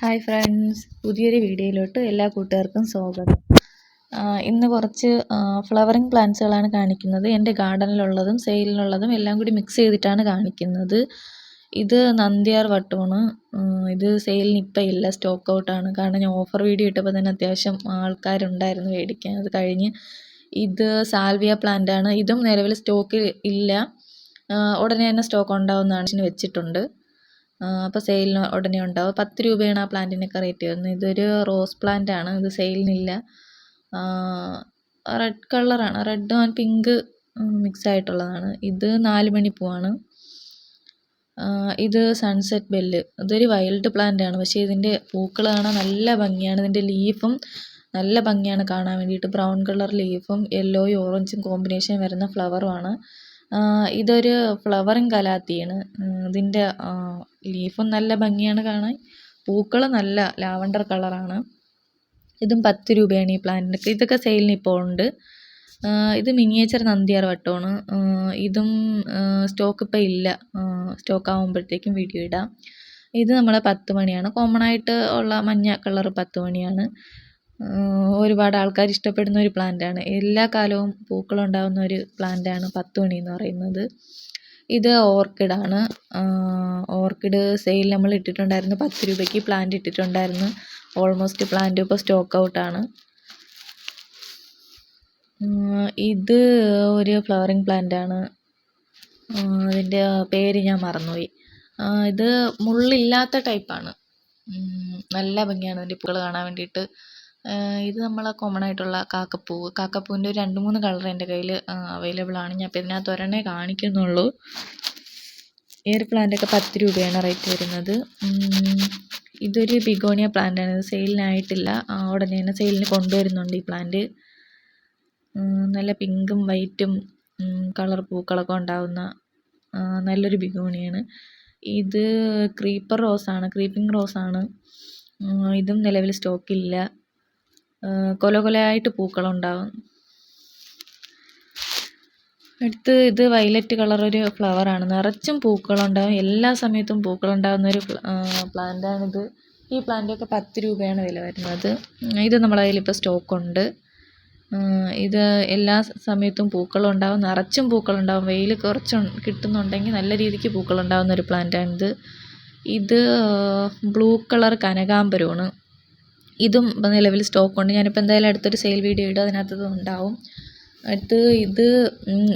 Hi friends പുതിയൊരു വീഡിയോയിലോട്ട് എല്ലാ കൂട്ടുകാർക്കും സ്വാഗതം. ഇന്ന് കുറച്ച് ഫ്ലവറിങ് പ്ലാന്റ്സുകളാണ് കാണിക്കുന്നത്. എന്റെ ഗാർഡനിലുള്ളതും സെയിലിനുള്ളതും എല്ലാം കൂടി മിക്സ് ചെയ്തിട്ടാണ് കാണിക്കുന്നത്. ഇത് നന്ദിയാർ വട്ടമാണ് ഇത് സെയിലിന് ഇപ്പം ഇല്ല സ്റ്റോക്ക് ഔട്ടാണ് കാരണം ഞാൻ ഓഫർ വീഡിയോ ഇട്ടപ്പോൾ തന്നെ അത്യാവശ്യം ആൾക്കാരുണ്ടായിരുന്നു മേടിക്കാൻ. അത് കഴിഞ്ഞ് ഇത് സാൽവിയ പ്ലാന്റ് ആണ്. ഇതും നിലവിൽ സ്റ്റോക്ക് ഇല്ല. ഉടനെ തന്നെ സ്റ്റോക്ക് ഉണ്ടാവുന്നതാണ് വെച്ചിട്ടുണ്ട്. അപ്പോൾ സെയിലിന് ഉടനെ ഉണ്ടാവും. പത്ത് രൂപയാണ് ആ പ്ലാന്റിനൊക്കെ റേറ്റ് വരുന്നത് ഇതൊരു റോസ് പ്ലാന്റ് ആണ്. ഇത് സെയിലിനില്ല. റെഡ് കളറാണ്. റെഡ് ആൻഡ് പിങ്ക് മിക്സ് ആയിട്ടുള്ളതാണ്. ഇത് നാല് മണി പൂവാണ്. ഇത് സൺസെറ്റ് ബെല്ല്. ഇതൊരു വൈൽഡ് പ്ലാന്റ് ആണ്. പക്ഷേ ഇതിന്റെ പൂക്കൾ കാണാൻ നല്ല ഭംഗിയാണ്. ഇതിന്റെ ലീഫും നല്ല ഭംഗിയാണ് കാണാൻ വേണ്ടിയിട്ട്. ബ്രൗൺ കളർ ലീഫും യെല്ലോയും ഓറഞ്ചും കോമ്പിനേഷൻ വരുന്ന ഫ്ലവറുമാണ് ഇതൊരു ഫ്ലവറിങ് കലാത്തിയാണ്. ഇതിന്റെ ലീഫും നല്ല ഭംഗിയാണ് കാണാൻ. പൂക്കൾ നല്ല ലാവണ്ടർ കളറാണ്. ഇതും പത്ത് രൂപയാണ് ഈ പ്ലാന്റിനൊക്കെ ഇതൊക്കെ സെയിലിന് ഇപ്പോൾ ഉണ്ട്. ഇത് മിനിയേച്ചർ നന്ദിയാർ വട്ടമാണ്. ഇതും സ്റ്റോക്ക് ഇപ്പോൾ ഇല്ല. സ്റ്റോക്ക് ആകുമ്പോഴത്തേക്കും വീഡിയോ ഇടാം. ഇത് നമ്മളെ പത്ത് മണിയാണ്. കോമൺ ആയിട്ട് ഉള്ള മഞ്ഞ കളർ പത്ത് മണിയാണ്. ഒരുപാട് ആൾക്കാർ ഇഷ്ടപ്പെടുന്ന ഒരു പ്ലാന്റാണ് എല്ലാ കാലവും പൂക്കളുണ്ടാകുന്ന ഒരു പ്ലാന്റാണ് പത്തുമണി എന്ന് പറയുന്നത്. ഇത് ഓർക്കിഡാണ് ഓർക്കിഡ് സെയിൽ നമ്മൾ ഇട്ടിട്ടുണ്ടായിരുന്നു. പത്ത് രൂപയ്ക്ക് പ്ലാന്റ് ഇട്ടിട്ടുണ്ടായിരുന്നു. ഓൾമോസ്റ്റ് പ്ലാന്റ് ഇപ്പോൾ സ്റ്റോക്ക് ഔട്ടാണ് ഇത് ഒരു ഫ്ലവറിങ് പ്ലാന്റാണ് അതിന്റെ പേര് ഞാൻ മറന്നുപോയി. ഇത് മുള്ളില്ലാത്ത ടൈപ്പാണ് നല്ല ഭംഗിയാണ് അതിന്റെ പൂക്കൾ കാണാൻ വേണ്ടിയിട്ട്. ഇത് നമ്മളെ കോമൺ ആയിട്ടുള്ള കാക്കപ്പൂവ് കാക്കപ്പൂവിന്റെ ഒരു രണ്ട് മൂന്ന് കളർ എന്റെ കയ്യിൽ അവൈലബിൾ ആണ്. ഞാൻ ഇപ്പോൾ ഇതിനകത്ത് ഒരെണ്ണേ കാണിക്കുന്നുള്ളൂ. ഈ ഒരു പ്ലാന്റൊക്കെ പത്ത് രൂപയാണ് റേറ്റ് വരുന്നത്? ഇതൊരു ബിഗോണിയ പ്ലാന്റ് ആണ്. ഇത് സെയിലിനായിട്ടില്ല ഉടനെ തന്നെ സെയിലിന് കൊണ്ടുവരുന്നുണ്ട് ഈ പ്ലാന്റ് നല്ല പിങ്കും വൈറ്റും കളർ പൂക്കളൊക്കെ ഉണ്ടാകുന്ന നല്ലൊരു ബിഗോണിയാണ് ഇത് ക്രീപ്പർ റോസാണ് ക്രീപ്പിംഗ് റോസാണ് ഇതും നിലവിൽ സ്റ്റോക്കില്ല കൊല കൊലയായിട്ട് പൂക്കളുണ്ടാവും. അടുത്ത് ഇത് വയലറ്റ് കളർ ഒരു ഫ്ലവറാണ് നിറച്ചും പൂക്കളുണ്ടാവും. എല്ലാ സമയത്തും പൂക്കളുണ്ടാകുന്ന ഒരു പ്ലാന്റാണിത് ഈ പ്ലാന്റൊക്കെ പത്ത് രൂപയാണ് വില വരുന്നത്. ഇത് നമ്മളെ കയ്യിൽ ഇപ്പോൾ സ്റ്റോക്കുണ്ട് ഇത് എല്ലാ സമയത്തും പൂക്കളുണ്ടാവും. നിറച്ചും പൂക്കളുണ്ടാവും. വെയിൽ കുറച്ച് കിട്ടുന്നുണ്ടെങ്കിൽ നല്ല രീതിക്ക് പൂക്കളുണ്ടാകുന്ന ഒരു പ്ലാന്റാണിത് ഇത്. ബ്ലൂ കളർ കനകാംബരമാണ്. ഇതും ഇപ്പം നിലവിൽ സ്റ്റോക്കുണ്ട് ഞാനിപ്പോൾ എന്തായാലും അടുത്തൊരു സെയിൽ വീഡിയോ ഇടും. അതിനകത്ത് ഉണ്ടാവും. അടുത്ത് ഇത്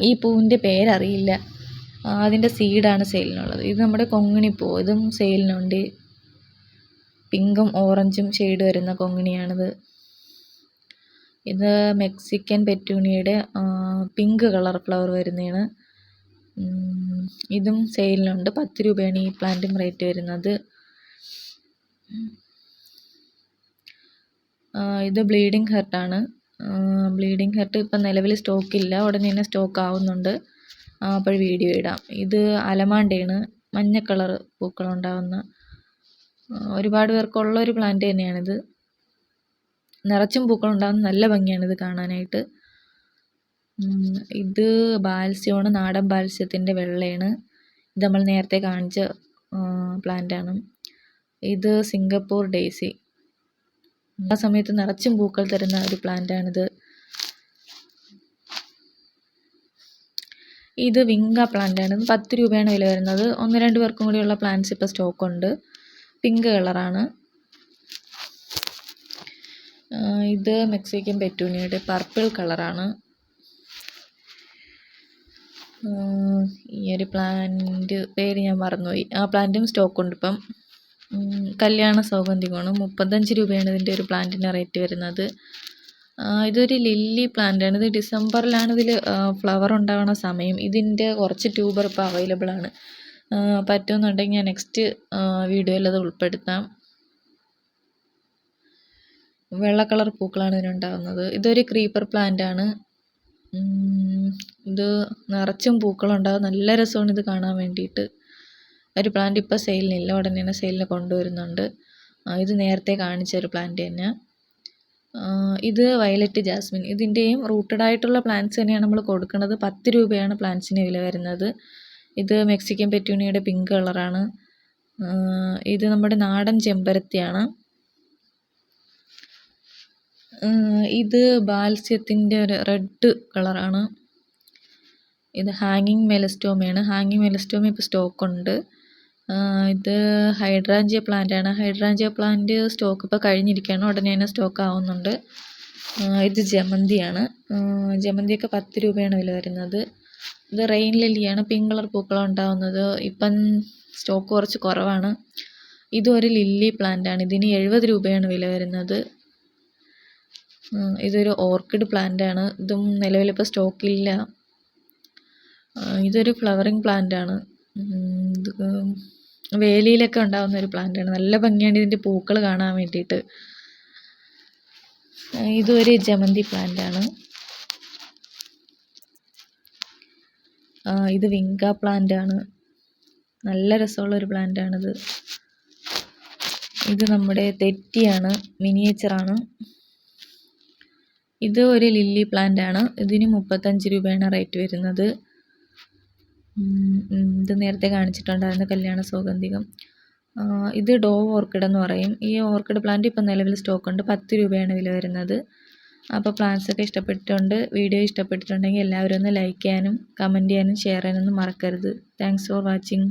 ഈ പൂവിന്റെ പേരറിയില്ല. അതിന്റെ സീഡാണ് സെയിലിനുള്ളത് ഇത് നമ്മുടെ കൊങ്ങിണിപ്പൂ. ഇതും സെയിലിനുണ്ട് പിങ്കും ഓറഞ്ചും ഷെയ്ഡ് വരുന്ന കൊങ്ങിണിയാണിത്. ഇത് മെക്സിക്കൻ പെറ്റൂണിയുടെ പിങ്ക് കളർ ഫ്ലവർ വരുന്നതാണ്. ഇതും സെയിലിനുണ്ട് പത്ത് രൂപയാണ് ഈ പ്ലാന്റും റേറ്റ് വരുന്നത്. ഇത് ബ്ലീഡിങ് ഹെർട്ടാണ് ബ്ലീഡിങ് ഹെർട്ട് ഇപ്പം നിലവിൽ സ്റ്റോക്കില്ല. ഉടനെ തന്നെ സ്റ്റോക്ക് ആവുന്നുണ്ട്. അപ്പോൾ വീഡിയോ ഇടാം. ഇത് അലമാണ്ടയാണ്. മഞ്ഞ കളർ പൂക്കളുണ്ടാവുന്ന ഒരുപാട് പേർക്കുള്ള ഒരു പ്ലാന്റ് തന്നെയാണിത്. നിറച്ചും പൂക്കളുണ്ടാകുന്ന നല്ല ഭംഗിയാണിത് കാണാനായിട്ട്. ഇത് ബാൽസ്യമാണ്. നാടൻ ബാൽസ്യത്തിന്റെ വെള്ളയാണ്. ഇത് നമ്മൾ നേരത്തെ കാണിച്ച പ്ലാന്റാണ് ഇത് സിംഗപ്പൂർ ഡേയ്സി. ആ സമയത്ത് നിറച്ചും പൂക്കൾ തരുന്ന ഒരു പ്ലാന്റാണിത്. ഇത് വിങ്ക പ്ലാന്റാണ്. പത്ത് രൂപയാണ് വില വരുന്നത്. ഒന്ന് രണ്ട് പേർക്കും കൂടിയുള്ള പ്ലാന്റ്സ് ഇപ്പോൾ സ്റ്റോക്കുണ്ട്. പിങ്ക് കളറാണ്. ഇത് മെക്സിക്കൻ പെറ്റൂണിയുടെ പർപ്പിൾ കളറാണ്. ഈ ഒരു പ്ലാന്റ് പേര് ഞാൻ മറന്നുപോയി. ആ പ്ലാന്റും സ്റ്റോക്കുണ്ട് ഇപ്പം. കല്യാണ സൗഗന്ധികമാണ് മുപ്പത്തഞ്ച് രൂപയാണ് ഇതിന്റെ ഒരു പ്ലാന്റിന് റേറ്റ് വരുന്നത്. ഇതൊരു ലില്ലി പ്ലാന്റാണ്. ഇത് ഡിസംബറിലാണ് ഇതിൽ ഫ്ലവർ ഉണ്ടാവുന്ന സമയം. ഇതിന്റെ കുറച്ച് ട്യൂബർ ഇപ്പോൾ അവൈലബിൾ ആണ്. പറ്റുമെന്നുണ്ടെങ്കിൽ ഞാൻ നെക്സ്റ്റ് വീഡിയോയിൽ അത് ഉൾപ്പെടുത്താം. വെള്ള കളർ പൂക്കളാണ് ഇതിനുണ്ടാകുന്നത് ഇതൊരു ക്രീപ്പർ പ്ലാന്റ് ആണ്. ഇത് നിറച്ചും പൂക്കളുണ്ടാകും നല്ല രസമാണ് ഇത് കാണാൻ വേണ്ടിയിട്ട്. ഒരു പ്ലാന്റ് ഇപ്പോൾ സെയിലിനില്ല ഉടനെ തന്നെ സെയിലിന് കൊണ്ടുവരുന്നുണ്ട്. ഇത് നേരത്തെ കാണിച്ച ഒരു പ്ലാന്റ് തന്നെ. ഇത് വയലറ്റ് ജാസ്മിൻ ഇതിന്റെയും റൂട്ടഡ് ആയിട്ടുള്ള പ്ലാന്റ്സ് തന്നെയാണ് നമ്മൾ കൊടുക്കുന്നത്. പത്ത് രൂപയാണ് പ്ലാന്റ്സിന് വില വരുന്നത്. ഇത് മെക്സിക്കൻ പെറ്റൂണിയുടെ പിങ്ക് കളറാണ് ഇത് നമ്മുടെ നാടൻ ചെമ്പരത്തിയാണ്. ഇത് ബാൽസ്യത്തിന്റെ ഒരു റെഡ് കളറാണ് ഇത് ഹാങ്ങിങ് മെലസ്റ്റോമയാണ് ഹാങ്ങിങ് മെലസ്റ്റോമ ഇപ്പോൾ സ്റ്റോക്കുണ്ട് ഇത് ഹൈഡ്രാഞ്ചിയ പ്ലാന്റ് ആണ്. ഹൈഡ്രാഞ്ചിയ പ്ലാന്റ് സ്റ്റോക്ക് ഇപ്പോൾ കഴിഞ്ഞിരിക്കുകയാണ്. ഉടനെ തന്നെ സ്റ്റോക്ക് ആവുന്നുണ്ട്. ഇത് ജമന്തിയാണ്. ജമന്തിയൊക്കെ പത്ത് രൂപയാണ് വില വരുന്നത്. ഇത് റെയിൻ ലില്ലിയാണ് പിങ്ക് കളർ പൂക്കളം ഉണ്ടാവുന്നത്. ഇപ്പം സ്റ്റോക്ക് കുറച്ച് കുറവാണ്. ഇതും ഒരു ലില്ലി പ്ലാന്റ് ആണ്. ഇതിന് എഴുപത് രൂപയാണ് വില വരുന്നത്. ഇതൊരു ഓർക്കിഡ് പ്ലാന്റ് ആണ്. ഇതും നിലവിലിപ്പോൾ സ്റ്റോക്കില്ല ഇതൊരു ഫ്ലവറിങ് പ്ലാന്റ് ആണ്. ഇത് വേലിയിലൊക്കെ ഉണ്ടാകുന്ന ഒരു പ്ലാന്റ് ആണ്. നല്ല ഭംഗിയാണ് ഇതിന്റെ പൂക്കൾ കാണാൻ വേണ്ടിയിട്ട്. ഇതൊരു ജമന്തി പ്ലാന്റാണ് ഇത് വിങ്ക പ്ലാന്റ് ആണ്. നല്ല രസമുള്ള ഒരു പ്ലാന്റ് ആണിത്. ഇത് നമ്മുടെ തെറ്റിയാണ് മിനിയേച്ചറാണ് ഇത് ഒരു ലില്ലി പ്ലാന്റ് ആണ്. ഇതിന് മുപ്പത്തഞ്ച് രൂപയാണ് റേറ്റ് വരുന്നത്. ഇത് നേരത്തെ കാണിച്ചിട്ടുണ്ടായിരുന്ന കല്യാണ സൗഗന്ധികം. ഇത് ഡോ ഓർക്കിഡ് എന്ന് പറയും. ഈ ഓർക്കിഡ് പ്ലാന്റ് ഇപ്പം നിലവിൽ സ്റ്റോക്ക് ഉണ്ട് പത്ത് രൂപയാണ് വില വരുന്നത്. അപ്പോൾ പ്ലാന്റ്സ് ഒക്കെ ഇഷ്ടപ്പെട്ടിട്ടുണ്ട്. വീഡിയോ ഇഷ്ടപ്പെട്ടിട്ടുണ്ടെങ്കിൽ എല്ലാവരും ഒന്ന് ലൈക്ക് ചെയ്യാനും കമന്റ് ചെയ്യാനും ഷെയർ ചെയ്യാനൊന്നും മറക്കരുത്. Thanks for watching